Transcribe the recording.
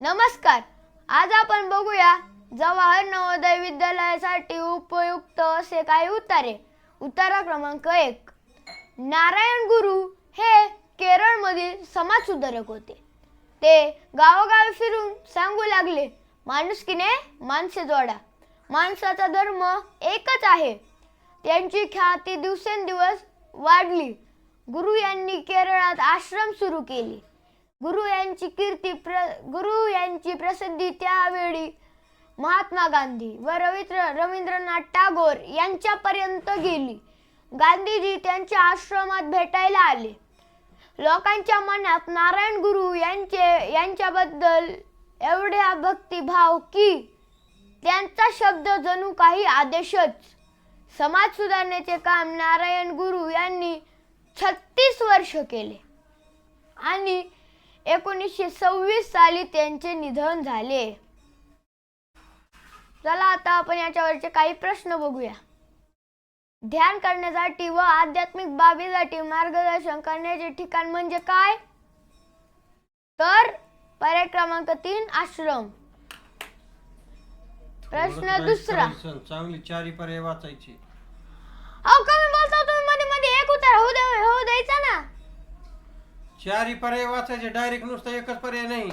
नमस्कार. आज आपण बघूया जवाहर नवोदय विद्यालयासाठी उपयुक्त असे काही उतारे? उतारा क्रमांक एक. नारायण गुरु हे केरळमधील समाजसुधारक होते. ते गावोगावी फिरून सांगू लागले माणुसकीने माणसे जोडा. माणसाचा धर्म एकच आहे. त्यांची ख्याती दिवसेंदिवस वाढली. गुरु यांनी केरळात आश्रम सुरू केली. गुरु यांची कीर्ती प्र गुरु यांची प्रसिद्धी त्यावेळी महात्मा गांधी व रवींद्र रवींद्रनाथ टागोर यांच्यापर्यंत गेली. गांधीजी त्यांच्या आश्रमात भेटायला आले. लोकांच्या मनात नारायण गुरु यांचे यांच्याबद्दल एवढ्या भक्तिभाव की त्यांचा शब्द जणू काही आदेशच. समाज सुधारण्याचे काम नारायण गुरु यांनी छत्तीस वर्ष केले. आणि एकोणीसशे सव्वीस साली त्यांचे निधन झाले. चला आता आपण याच्यावरचे काही प्रश्न बघूया. ध्यान करण्यासाठी व आध्यात्मिक बाबीसाठी मार्गदर्शन करण्याचे ठिकाण म्हणजे काय? तर पर्याय क्रमांक तीन आश्रम. प्रश्न दुसरा. चांगली चारी पर्याय वाचायची. अहो कमी बोलता चारी पर्याय वाचायचे डायरेक्ट नुसतं एकच पर्याय नाही.